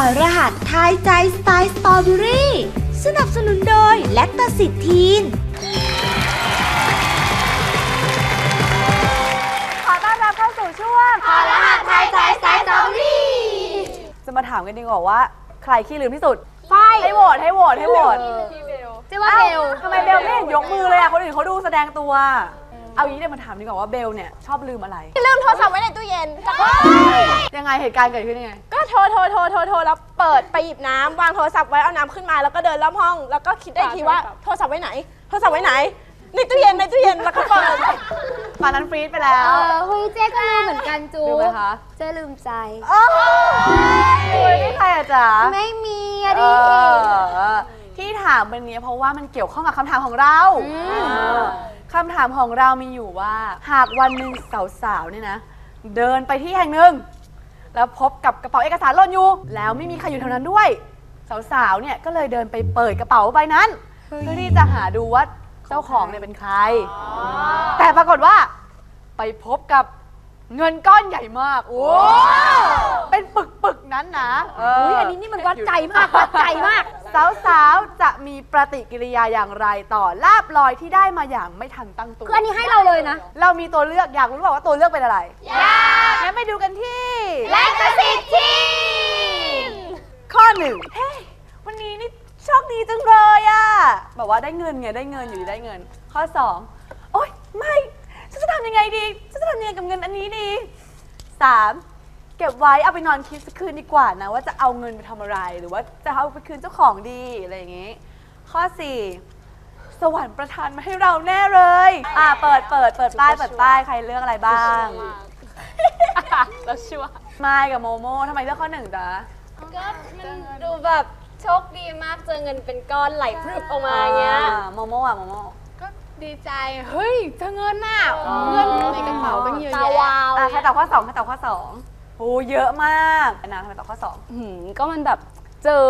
อรหัสทายใจสไตล์สตรอเบอรี่ สนับสนุนโดยแลคตาซิตทีน ขอต้อนรับเข้าสู่ช่วง ขอรหัสทายใจสไตล์สตรอเบอรี่ จะมาถามกันดีกว่าว่า ใครขี้ลืมที่สุดไฟให้โหวตให้โหวตให้โหวตเจ๊ว่าเบลทำไมเบลไม่เห็นยกมือเลยอะคนอื่นเขาดูแสดงตัว เอางี้เดี๋ยวมาถามดีกว่าว่าเบลเนี่ยชอบลืมอะไร ลืมโทรศัพท์ไว้ในตู้เย็นก็ยังไงเหตุการณ์เกิดขึ้นยังไง ก็โทรโทรโทรโทรโทรแล้วเปิดไปหยิบน้ำวางโทรศัพท์ไว้เอาน้ำขึ้นมาแล้วก็เดินรอบห้อง แล้วก็คิดได้อีกทีว่าโทรศัพท์ไว้ไหน โทรศัพท์ไว้ไหน ในตู้เย็นในตู้เย็นแล้วก็เปิดตอนนั้นฟรีดไปแล้วเออเฮ้ยเจ๊ก็ลืมเหมือนกันจูลืมไหมคะ เจ๊ลืมใจโอ้ยนี่ใครอะจ๊ะไม่มีอะเอดิอที่ถามเป็นเนี้ยเพราะว่ามันเกี่ยวข้องกับคำถามของเราเออ คำถามของเรามีอยู่ว่า หากวันหนึ่งสาวๆเนี่ยนะ เดินไปที่แห่งหนึ่ง แล้วพบกับกระเป๋าเอกสารหล่นอยู่ แล้วไม่มีใครอยู่แถวนั้นด้วย สาวๆเนี่ยก็เลยเดินไปเปิดกระเป๋าใบนั้น เพื่อที่จะหาดูว่าเจ้าของเนี่ยเป็นใคร แต่ปรากฏว่า ไปพบกับ เงินก้อนใหญ่มากโอ้เป็นปึกๆนั้นนะเอออุ้ยออันนี้นี่มันวัดใจมากวัดใจมาก สาวๆ จะมีปฏิกิริยาอย่างไรต่อลาบลอยที่ได้มาอย่างไม่ทันตั้งตัว คืออันนี้ให้เราเลยนะ เรามีตัวเลือกอยากรู้หรือเปล่าว่าตัวเลือกเป็นอะไร อยากงั้นไปดูกันที่ แลคตาซิตทีนข้อหนึ่งเฮ้ยวันนี้นี่โชคดีจังเลยอะแบบว่าได้เงินไงได้เงินอยู่ดีได้เงิน ข้อสองโอ๊ยไม่ฉันจะทำยังไงดี ฉันจะทำยังไงกับเงินอันนี้ดีสามเก็บไว้เอาไปนอนคิดสักคืนดีกว่านะ ว่าจะเอาเงินไปทำอะไรหรือว่าจะเอาไปคืนเจ้าของดีอะไรอย่างงี้ ข้อสี่สวรรค์ประทานมาให้เราแน่เลย อ่าเปิดเปิดเปิดป้ายเปิดป้ายใครเลือกอะไรบ้างเราชัวร์ไมายกับโมโมทำไมเลือกข้อหนึ่งจ๊ะ ก็มันดูแบบโชคดีมากเจอเงินเป็นก้อนไหลพรึบออกมาอย่างเงี้ย อ่าโมโมอะโมโมก็ ดีใจ เฮ้ยเจอเงินน่ะเงินในกระเป๋าตั้งเยอะตาแยะวาวอะใครตอบข้อสองใครตอบข้อสองโหเยอะมากอันนาทำไมตอบข้อสอง หืมก็มันแบบเจอ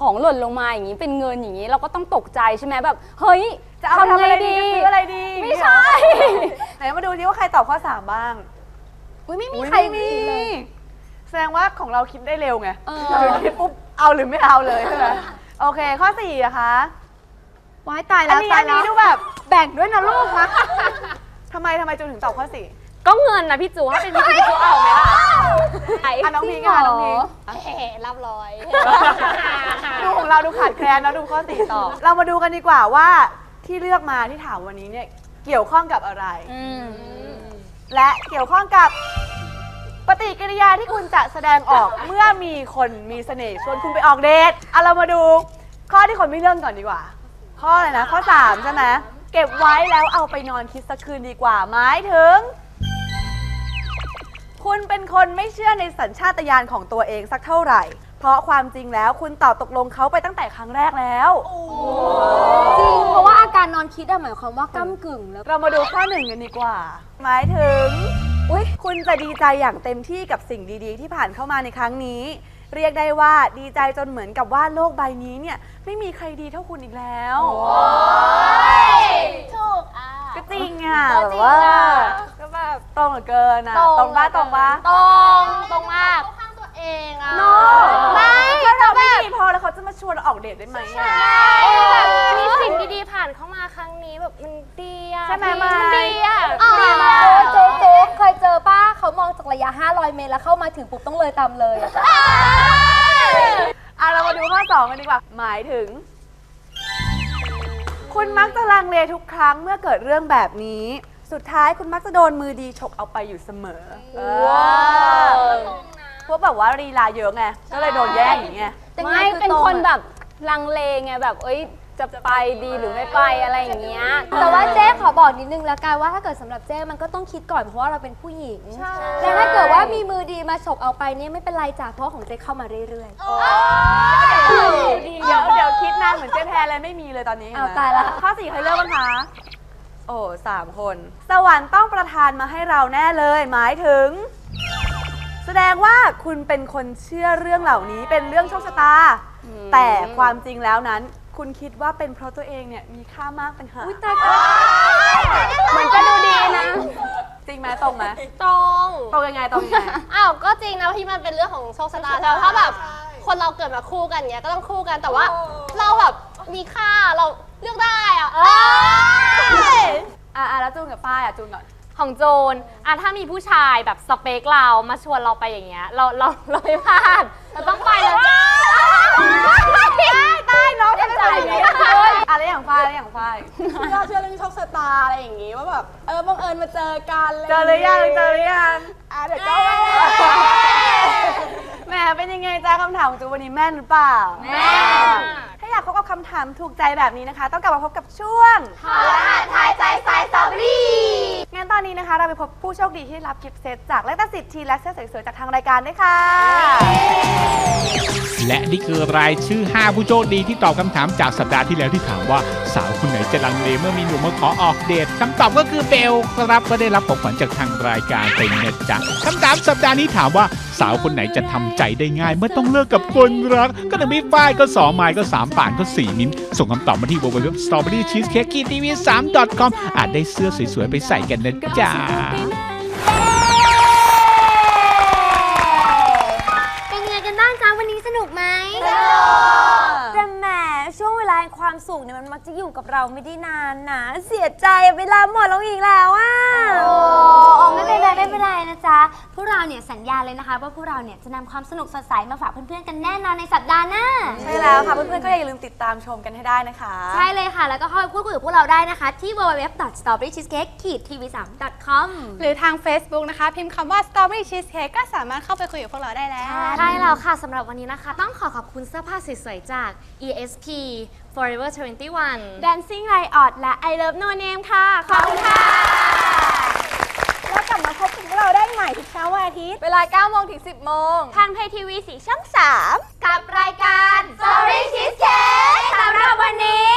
ของหล่นลงมาอย่างนี้เป็นเงินอย่างนี้เราก็ต้องตกใจใช่ไหมแบบ เฮ้ยจะเอาไปทำอะไรดีไงจะซื้ออะไรดีไม่ใช่ ไหนมาดูดิว่าใครตอบข้อสามบ้างอุ้ยไม่มีอุ๊ยใครไม่มีแสดงว่าของเราคิดได้เร็วไงเออ เราคิดปุ๊บเอาหรือไม่เอาเลยใช่ไหมโอเค ข้อสี่อะคะ ว้ายตายอัแล้นวนี้ตาอัยนแล้นี้วดูแบบ แบ่งด้วยนะลูกนะทำไมทำไมจูนถึงตอบข้อสี่ก็เงินนะพี่จูถ้าเป็นพี่จูพี่จูเอาไหมล่ะอะน้องพิงค์อะน้องพิงค์แหมรับร้อย ดูของเราดูขาดแคลนแล้วดูข้อสี่ต่อเรามาดูกันดีกว่าว่าที่เลือกมาที่ถามวันนี้เนี่ยเกี่ยวข้องกับอะไรอืมและเกี่ยวข้องกับปฏิกิริยาที่คุณจะแสดงออกเมื่อมีคนมีเสน่ห์ชวนคุณไปออกเดทเอาเรามาดูข้อที่คนไม่เลื่อนก่อนดีกว่า ข้ออะไรนะ ข้อ 3 ใช่ไหม เก็บไว้แล้วเอาไปนอนคิดสักคืนดีกว่าหมายถึง คุณเป็นคนไม่เชื่อในสัญชาตญาณของตัวเองสักเท่าไหร่ เพราะความจริงแล้วคุณตอบตกลงเขาไปตั้งแต่ครั้งแรกแล้ว จริงเพราะว่าอาการนอนคิดอะหมายความว่าก้ากึ่งแล้ว เรามาดูข้อหนึ่งกันดีกว่า หมายถึง อุ๊ย คุณจะดีใจอย่างเต็มที่กับสิ่งดีๆ ที่ผ่านเข้ามาในครั้งนี้ เรียกได้ว่าดีใจจนเหมือนกับว่าโลกใบนี้เนี่ย ไม่มีใครดีเท่าคุณอีกแล้ว ถูกอะ ก็จริงอะแบบว่าก็แบบตรงเหลือเกินอะตรงป้าตรงป้าตรงตรงมากข้างตัวเองอะโนไม่ถ้าเราไม่ดีพอแล้วเขาจะมาชวนเราออกเดทได้ไหมอะ แบบมีสิ่งดีๆผ่านเข้ามาครั้งนี้แบบมันดีอะใช่ไหมมันไม้ดีอะอ๋อดีมากโจ๊กโจ๊กเคยเจอป้าเขามองจากระยะ 500 เมตรแล้วเข้ามาถึงปุ๊บต้องเลยตามเลยอะอะเรามาดูข้อสองกันดีกว่า หมายถึง คุณมักจะลังเลทุกครั้งเมื่อเกิดเรื่องแบบนี้ สุดท้ายคุณมักจะโดนมือดีฉกเอาไปอยู่เสมอว้าวพวกแบบว่าลีลาเยอะไง ก็เลยโดนแย่งอย่างเงี้ย แต่ไม่งาอเป็นตรงคนอะแบบลังเลไงแบบเอ้ย จะไปดีหรือไม่ไปอะไรอย่างเงี้ย แต่ว่าเจ๊ขอบอกนิดนึงละกันว่าถ้าเกิดสำหรับเจ๊มันก็ต้องคิดก่อนเพราะว่าเราเป็นผู้หญิงแล้วถ้าเกิดว่ามีมือดีมาฉกเอาไปเนี่ยไม่เป็นไรจ้ะเพราะของเจ๊เข้ามาเรื่อยเดี๋ยวเดี๋ยวคิดนานเหมือนเจ๊แพรเลยไม่มีเลยตอนนี้เอาเห็นไหมตายละ ข้อสี่ใครเลือกบ้างคะ โอ้สามคน สวรรค์ต้องประทานมาให้เราแน่เลย หมายถึง แสดงว่าคุณเป็นคนเชื่อเรื่องเหล่านี้เป็นเรื่องโชคชะตา แต่ความจริงแล้วนั้น คุณคิดว่าเป็นเพราะตัวเองเนี่ยมีค่ามากเป็นหาๆอุ้ยตายก็เหมือนจะดูดีนะ จริงไหมตรงไหมตรงตรงยังไงตรงยังไงอ้าวก็จริงนะที่มันเป็นเรื่องของโชคชะตาแต่ถ้าแบบ คนเราเกิดมาคู่กันเนี้ยก็ต้องคู่กันแต่ว่า เราแบบมีค่าเราเลือกได้อะอะอะแล้วจูนกับฝ้ายอะจูนก่อนของโจนอะถ้ามีผู้ชายแบบสเปคเรามาชวนเราไปอย่างเงี้ย เราเราเราไม่พลาดเราต้องไปแล้วจ้า ได้น้องจะไม่ไปอย่างนี้อะไร อย่างฝ้ายอะไรอย่างฝ้ายเราเชื่อเรื่องโชคชะตาอะไรอย่างงี้ว่าแบบเออบังเอิญมาเจอกันะเจอหรือยังเจอหรือยังอะเดี๋ยวก็แหมเป็นยังไงจ้าคำถามของจูวันนี้แม่นหรือเปล่าแม่นถ้าอยากพบกับคำถามถูกใจแบบนี้นะคะ ต้องกลับมาพบกับช่วงทายใจสายสตรอเบอรี่ งั้นตอนนี้นะคะ เราไปพบผู้โชคดีที่รับกิฟต์เซตจากเลตสิทธิ์ทีและเสื้อสวยๆจากทางรายการด้วยค่ะ และนี่คือรายชื่อ 5 ผู้โชคดีที่ตอบคำถามจากสัปดาห์ที่แล้วที่ถามว่าสาวคนไหนจะลังเลเมื่อมีหนุ่มมาขอออกเดทคำตอบก็คือเบลครับก็ได้รับของขวัญจากทางรายการไปนะจ๊ะคำถามสัปดาห์นี้ถามว่า สาวคนไหนจะทำใจได้ง่าย เมื่อต้องเลิกกับคนรัก ก็หนึ่งมีฝ้ายก็สองไมล์ก็สามป่านก็สี่มิ้น ส่งคำตอบมาที่ www.strawberrycheesecake.tv3.com อาจได้เสื้อสวยๆไปใส่กันนะจ๊ะเป็นไงกันบ้างจ๊ะวันนี้สนุกไหมสนุก สุขเนี่ยมันมักจะอยู่กับเราไม่ได้นานนะเสียใจเวลาหมดลงอีกแล้วอะโอ้ไม่เป็นไรไม่เป็นไรนะจ๊ะพวกเราเนี่ยสัญญาเลยนะคะ ว่าพวกเราเนี่ยจะนำความสนุกสดใสมาฝากเพื่อนๆกันแน่นอนในสัปดาห์หน้าใช่แล้วค่ะเพื่อนๆก็อย่าลืมติดตามชมกันให้ได้นะคะ ใช่เลยค่ะ แล้วก็เข้าไปพูดคุยกับพวกเราได้นะคะ ที่ www.strawberrycheesecake-tv3.com หรือทาง Facebook นะคะ พิมพ์คำว่า Strawberry Cheesecake ก็สามารถเข้าไปคุยกับพวกเราได้แล้ว ใช่แล้วค่ะสำหรับวันนี้นะคะ ต้องขอขอบคุณเสื้อผ้าสวยๆจาก ESP Forever 21 Dancing Riot และ I Love No Name ค่ะ ขอบคุณค่ะ แล้วกลับมาพบกับพวกเราได้ใหม่ทุกเช้าวันอาทิตย์ เวลา9โมงถึง 10 โมง ทางไทยทีวีสีช่อง 3 กับรายการ Story Cheesecake สำหรับวันนี้